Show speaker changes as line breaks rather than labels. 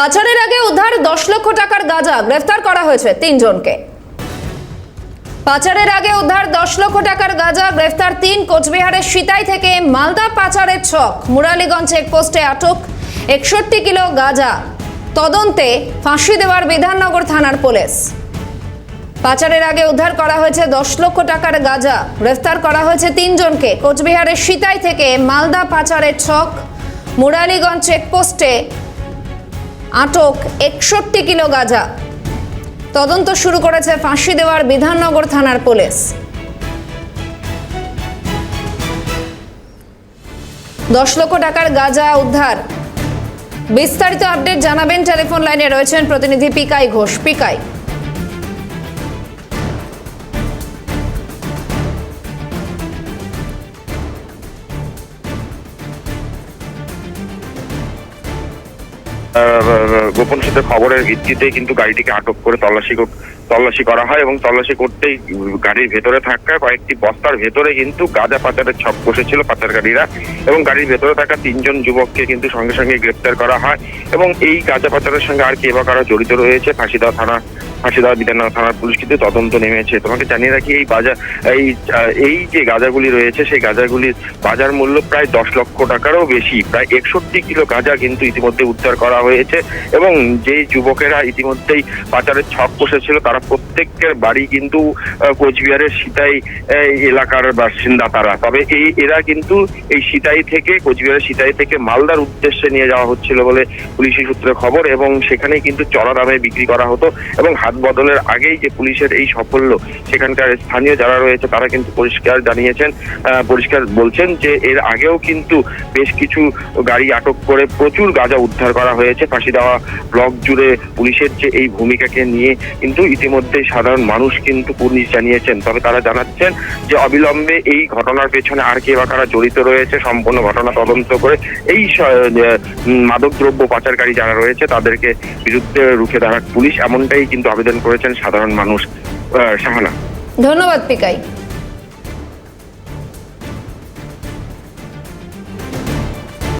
পাচারের আগে উদ্ধার দশ লক্ষ টাকার গাঁজা গ্রেফতার করা হয়েছে তিনজনকে। পাচারের আগে উদ্ধার দশ লক্ষ টাকার গাঁজা গ্রেফতার তিন কোচবিহারের সিতাই থেকে মালদা পাচারের ছক। মুরালীগঞ্জ চেকপোস্টে আটক একষট্টি কিলো গাঁজা। তদন্তে ফাঁসি দেওয়ার বিধাননগর থানার পুলিশ। পাচারের আগে উদ্ধার করা হয়েছে দশ লক্ষ টাকার গাঁজা। গ্রেফতার করা হয়েছে তিনজনকে। কোচবিহারের সিতাই থেকে মালদা পাচারের ছক। মুরালীগঞ্জ চেকপোস্টে আটক একষট্টি কিলো গাঁজা। তদন্ত শুরু করেছে ফাঁসি দেওয়ার বিধাননগর থানার পুলিশ। দশ লক্ষ টাকার গাঁজা উদ্ধার। বিস্তারিত আপডেট জানাবেন টেলিফোন লাইনে রয়েছেন প্রতিনিধি পিকাই ঘোষ। পিকাই
গোপন সূত্রে খবরের ভিত্তিতে কিন্তু গাড়িটিকে আটক করে তল্লাশি তল্লাশি করা হয় এবং তল্লাশি করতেই গাড়ির ভেতরে থাকা কয়েকটি বস্তার ভেতরে কিন্তু গাঁজা পাচারের ছক বসেছিল পাচারকারীরা এবং গাড়ির ভেতরে থাকা তিনজন যুবককে কিন্তু সঙ্গে সঙ্গে গ্রেপ্তার করা হয় এবং এই গাঁজা পাচারের সঙ্গে আর কে বা কারা জড়িত রয়েছে ফাঁসিদা থানা ফাঁসিদা বিধাননগর থানার পুলিশ কিন্তু তদন্ত নেমেছে। তোমাকে জানিয়ে রাখি, এই বাজার, এই এই যে গাঁজাগুলি রয়েছে, সেই গাঁজাগুলির বাজার মূল্য প্রায় দশ লক্ষ টাকারও বেশি। প্রায় একষট্টি কিলো গাঁজা কিন্তু ইতিমধ্যে উদ্ধার করা হয়েছে এবং যে যুবকেরা ইতিমধ্যেই পাচারের ছক বসেছিল, তারা প্রত্যেকের বাড়ি কিন্তু কোচবিহারের সিতাই এলাকার বাসিন্দা তারা। তবে এই, এরা কিন্তু এই সিতাই থেকে, কোচবিহারের সিতাই থেকে মালদার উদ্দেশ্যে নিয়ে যাওয়া হচ্ছিল বলে পুলিশি সূত্রে খবর এবং সেখানেই কিন্তু চড়া দামে বিক্রি করা হতো এবং হাত বদলের আগেই যে পুলিশের এই সাফল্য, সেখানকার স্থানীয় যারা রয়েছে তারা কিন্তু পরিষ্কার জানিয়েছেন পরিষ্কার বলছেন যে এর আগেও কিন্তু বেশ কিছু গাড়ি আটক করে প্রচুর গাঁজা উদ্ধার করা হয়েছে। ফাঁসি দেওয়া ব্লক জুড়ে পুলিশের যে এই ভূমিকাকে নিয়ে কিন্তু ইতিমধ্যে সাধারণ মানুষ কিন্তু পুলিশ জানিয়েছেন। তবে তারা জানাচ্ছেন যে অবিলম্বে এই ঘটনার পেছনে আর কে বা কারা জড়িত রয়েছে, সম্পূর্ণ ঘটনা তদন্ত করে এই মাদকদ্রব্য পাচারকারী যারা রয়েছে তাদেরকে বিরুদ্ধে রুখে দাঁড়াক পুলিশ। এমনটাই কিন্তু আবেদন করেছেন সাধারণ মানুষ শাহানা।
ধন্যবাদ পিকাই।